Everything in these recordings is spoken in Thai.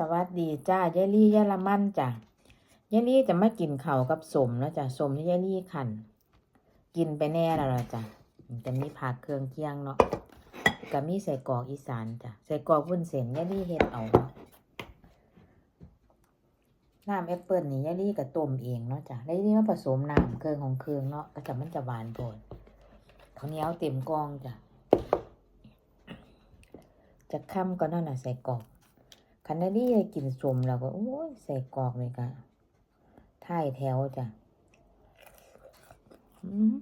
สวัสดีจ้ายายลี่ยายละมั่นจ้ะยายลี่จะมากินเข้ากับสมแล้วจ้ะสมที่ยายลี่ขัน กินไปแน่แล้วล่ะจ้ะจะมีผักเครื่องเคียงเนาะก็มีใส่กรอกอีสานจ้ะใส่กรอกวุ้นเส้นยายลี่เฮ็ดเอาเนาะน้ำแอปเปิลนี่ยายลี่ก็ต้มเองเนาะจ้ะยายลี่มาผสมน้ำเครื่องของเครื่องเนาะก็จะมันจะหวานโพดข้าวเหนียวเต็มกองจ้ะจะค่ำก็นั่นน่ะใส่กรอก คันนี้ยายกินสมแล้วก็โอ้ยใส่กรอกเลยกะท่ายแถวจ้ะ อืม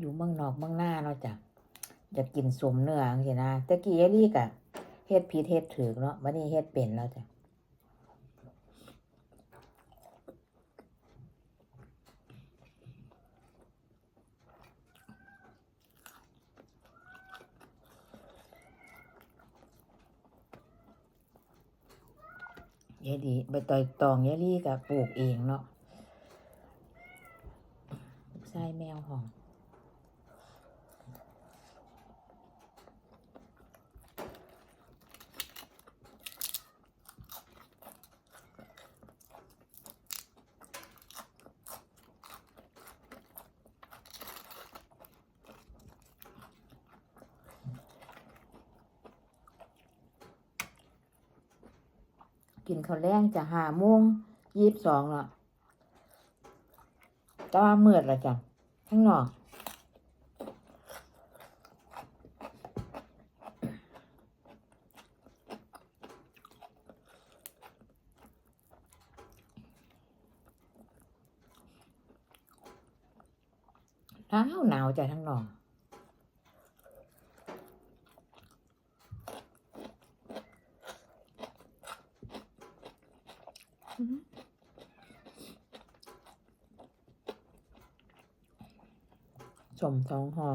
อยู่เมืองนอกเมืองหน้าเนาะจ้ะจะกินสมเนื้อจังซี่นะตะกี้ยายลี่กะเฮ็ดผิดเฮ็ดถูกเนาะวันนี้เฮ็ดเป็นแล้วจ้ะยายดีใบตอยตองยายลี่กะปลูกเองเนาะใส่แมวหอม กินข้าวแรงจะหาโมงยี่สิบสองละแต่ว่าเมื่อละจ้ะข้างนอกหนาวหนาวจ้ะทั้งนอก สมท้องหอ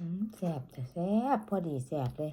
อืม แสบแต่แสบพอดีแสบเลย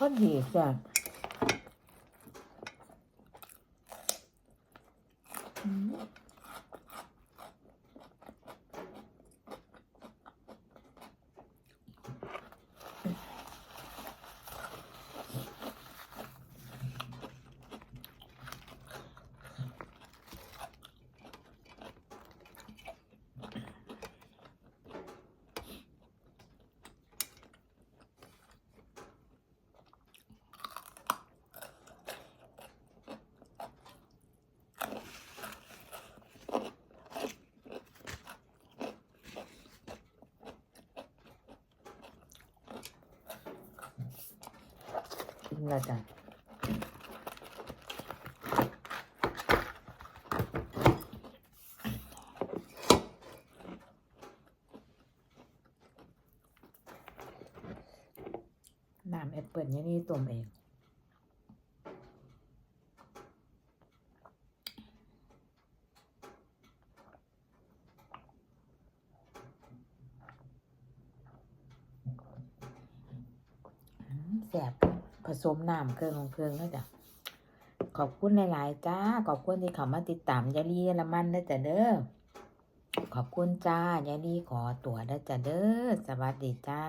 พอดี น่าจะน้ำแอปเปิลยี่นี่ตัวเองแสบ ผสมน้ำเครื่องของเครื่องแล้วจ้ะขอบคุณหลาย ๆ จ้า ขอบคุณที่เขามาติดตามยายลีละมันได้อจ้ะเด้อขอบคุณจ้ายายลีขอตัวได้อจ้ะเด้อสวัสดีจ้า